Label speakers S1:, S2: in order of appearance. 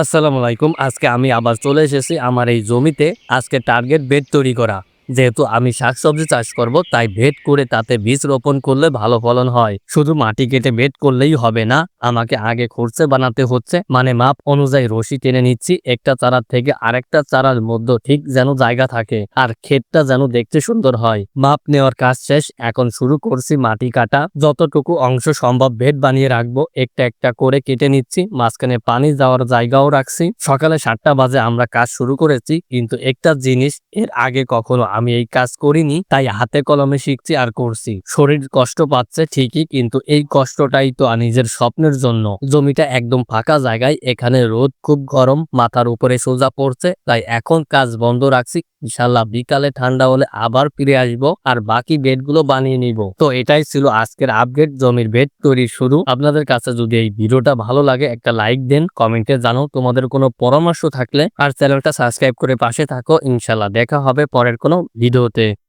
S1: আসসালামু আলাইকুম। আজকে আমি আবার চলে এসেছি আমার এই জমিতে। আজকে টার্গেট বেড তৈরি করা। যেহেতু আমি শাকসবজি চাষ করব, তাই বেড করে তাতে বীজ রোপণ করলে ভালো ফলন হয়। শুধু মাটি কেটে বেড করলেই হবে না, আমাকে আগে খরচে বানাতে হচ্ছে। মানে মাপ অনুযায়ী রশি টেনে নিচ্ছি, একটা চারার থেকে আরেকটা চারার মধ্যে ঠিক যেন জায়গা থাকে, আর ক্ষেতটা যেন দেখতে সুন্দর হয়। মাপ নেওয়ার কাজ শেষ, এখন শুরু করছি মাটি কাটা। যতটুকু অংশ সম্ভব বেড বানিয়ে রাখব, একটা একটা করে কেটে নিচ্ছি, মাঝখানে পানি যাওয়ার জায়গাও রাখছি। সকালে সাতটা বাজে আমরা কাজ শুরু করেছি, কিন্তু একটা জিনিস এর আগে কখনো আমি এই কাজ করিনি, তাই হাতে কলমে শিখছি আর করছি। শরীর কষ্ট পাচ্ছে ঠিকই, কিন্তু এই কষ্টটাই তো নিজের স্বপ্নের জন্য। জমিটা একদম ফাঁকা জায়গায়, এখানে রোদ খুব গরম, মাথার উপরে সোজা পড়ছে, তাই এখন কাজ বন্ধ রাখছি। ইনশাল্লাহ বিকালে ঠান্ডা হলে আবার ফিরে আসব আর বাকি বেডগুলো বানিয়ে নিব। তো এটাই ছিল আজকের আপডেট জমির বেড তৈরি শুরু। আপনাদের কাছে যদি এই ভিডিওটা ভালো লাগে, একটা লাইক দেন, কমেন্টে জানো তোমাদের কোনো পরামর্শ থাকলে আর চ্যানেলটা সাবস্ক্রাইব করে পাশে থাকো। ইনশাল্লাহ দেখা হবে পরের কোনো の動で